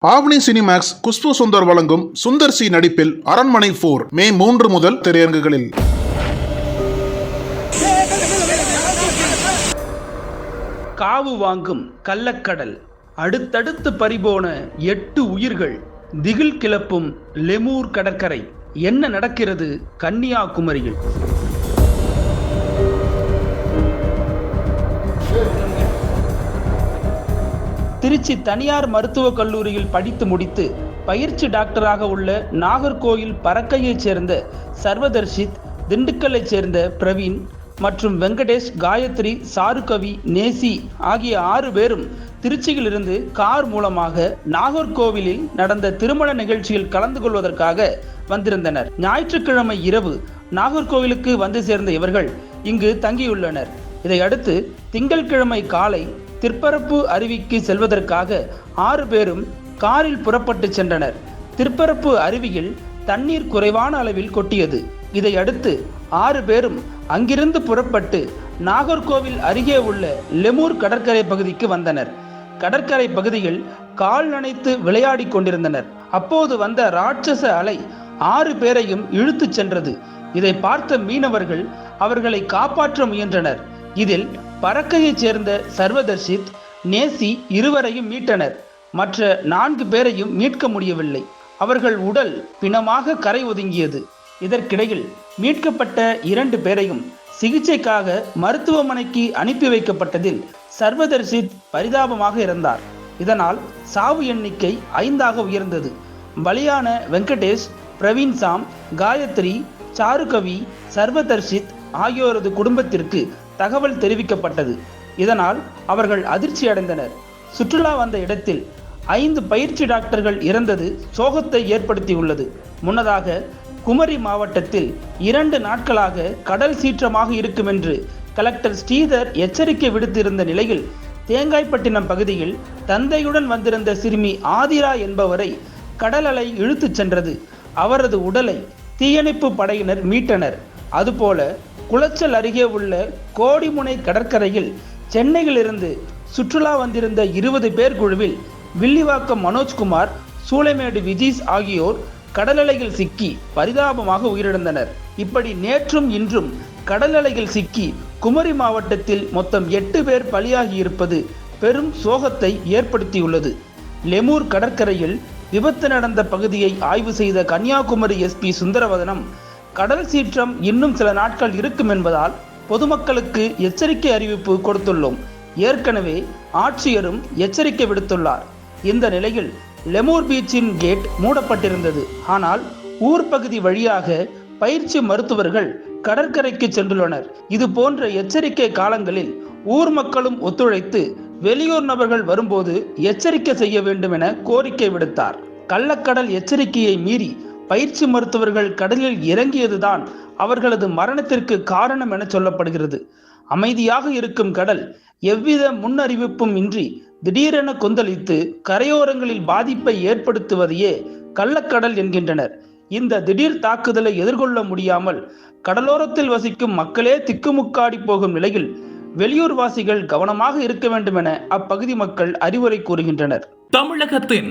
ஆவணி Cinemax Khushbu Sundar வழங்கும் Sundar C நடிப்பில் அரண்மனை போர் மே மூன்று முதல் திரையரங்குகளில். காவு வாங்கும் கள்ளக்கடல் அடுத்தடுத்து பறிபோன எட்டு உயிர்கள் திகில் கிளப்பும் லெமூர் கடற்கரை. என்ன நடக்கிறது கன்னியாகுமரியில்? திருச்சி தனியார் மருத்துவக் கல்லூரியில் படித்து முடித்து பயிற்சி டாக்டராக உள்ள நாகர்கோயில் பறக்கையைச் சேர்ந்த சர்வதர்ஷித் திண்டுக்கல்லைச் சேர்ந்த பிரவீன் மற்றும் வெங்கடேஷ் காயத்ரி சாருகவி நேசி ஆகிய ஆறு பேரும் திருச்சியிலிருந்து கார் மூலமாக நாகர்கோவிலில் நடந்த திருமண நிகழ்ச்சியில் கலந்து கொள்வதற்காக வந்திருந்தனர். ஞாயிற்றுக்கிழமை இரவு நாகர்கோவிலுக்கு வந்து சேர்ந்த இவர்கள் இங்கு தங்கியுள்ளனர். இதையடுத்து திங்கட்கிழமை காலை திற்பரப்பு அருவிக்கு செல்வதற்காக ஆறு பேரும் காரில் புறப்பட்டு சென்றனர். திற்பரப்பு அருவியில் தண்ணீர் குறைவான அளவில் கொட்டியது. இதையடுத்து ஆறு பேரும் அங்கிருந்து புறப்பட்டு நாகர்கோவில் அருகே உள்ள லெமூர் கடற்கரை பகுதிக்கு வந்தனர். கடற்கரை பகுதியில் கால் நனைத்து விளையாடிக் கொண்டிருந்தனர். அப்போது வந்த ராட்சச அலை ஆறு பேரையும் இழுத்துச் சென்றது. இதை பார்த்த மீனவர்கள் அவர்களை காப்பாற்ற முயன்றனர். இதில் பறக்கையைச் சேர்ந்த சர்வதர்ஷித் நேசி இருவரையும் மீட்டனர். மற்ற நான்கு பேரையும் மீட்க முடியவில்லை. அவர்கள் உடல் பிணமாக கரை ஒதுங்கியது. இதற்கிடையில் மீட்கப்பட்ட இரண்டு பேரையும் சிகிச்சைக்காக மருத்துவமனைக்கு அனுப்பி வைக்கப்பட்டதில் சர்வதர்ஷித் பரிதாபமாக இறந்தார். இதனால் சாவு எண்ணிக்கை ஐந்தாக உயர்ந்தது. பலியான வெங்கடேஷ் பிரவீன் சாம் காயத்ரி சாருகவி சர்வதர்ஷித் ஆகியோரது குடும்பத்திற்கு தகவல் தெரிவிக்கப்பட்டது. இதனால் அவர்கள் அதிர்ச்சி அடைந்தனர் சுற்றுலா வந்த இடத்தில் ஐந்து பயிற்சி டாக்டர்கள் இறந்தது சோகத்தை ஏற்படுத்தியுள்ளது. முன்னதாக குமரி மாவட்டத்தில் இரண்டு நாட்களாக கடல் சீற்றமாக இருக்கும் என்று கலெக்டர் ஸ்ரீதர் எச்சரிக்கை விடுத்திருந்த நிலையில் தேங்காய்பட்டினம் பகுதியில் தந்தையுடன் வந்திருந்த சிறுமி ஆதிரா என்பவரை கடல் அலை இழுத்துச் சென்றது. அவரது உடலை தீயணைப்பு படையினர் மீட்டனர். அதுபோல குளச்சல் அருகே உள்ள கோடிமுனை கடற்கரையில் சென்னையிலிருந்து சுற்றுலா வந்திருந்த இருபது பேர் குழுவில் வில்லிவாக்கம் மனோஜ்குமார் சூளைமேடு விஜீஸ் ஆகியோர் கடலலையில் சிக்கி பரிதாபமாக உயிரிழந்தனர். இப்படி நேற்றும் இன்றும் கடலலையில் சிக்கி குமரி மாவட்டத்தில் மொத்தம் எட்டு பேர் பலியாகியிருப்பது பெரும் சோகத்தை ஏற்படுத்தியுள்ளது. லெமூர் கடற்கரையில் விபத்து நடந்த பகுதியை ஆய்வு செய்த கன்னியாகுமரி எஸ்பி சுந்தரவதனம் கடல் சீற்றம் இன்னும் சில நாட்கள் இருக்கும் என்பதால் பொதுமக்களுக்கு எச்சரிக்கை அறிவிப்பு கொடுத்துள்ளோம். ஏற்கனவே ஆட்சியரும் எச்சரிக்கை விடுத்துள்ளார். இந்த நிலையில் லெமூர் பீச்சின் கேட் மூடப்பட்டிருந்தது. ஆனால் ஊர் பகுதி வழியாக பயிற்சி மருத்துவர்கள் கடற்கரைக்கு சென்றுள்ளனர். இது போன்ற எச்சரிக்கை காலங்களில் ஊர் மக்களும் ஒத்துழைத்து வெளியூர் நபர்கள் வரும்போது எச்சரிக்கை செய்ய வேண்டும் என கோரிக்கை விடுத்தார். கள்ளக்கடல் எச்சரிக்கையை மீறி பயிற்சி மருத்துவர்கள் கடலில் இறங்கியதுதான் அவர்களது மரணத்திற்கு காரணம் என சொல்லப்படுகிறது. அமைதியாக இருக்கும் கடல் எவ்வித முன்னறிவிப்பும் இன்றி திடீரென கொந்தளித்து கரையோரங்களில் பாதிப்பை ஏற்படுத்துவதையே கள்ளக்கடல் என்கின்றனர். இந்த திடீர் தாக்குதலை எதிர்கொள்ள முடியாமல் கடலோரத்தில் வசிக்கும் மக்களே திக்குமுக்காடி போகும் நிலையில் வெளியூர் வாசிகள் கவனமாக இருக்க வேண்டும் என அப்பகுதி மக்கள் அறிவுரை கூறுகின்றனர். தமிழகத்தின்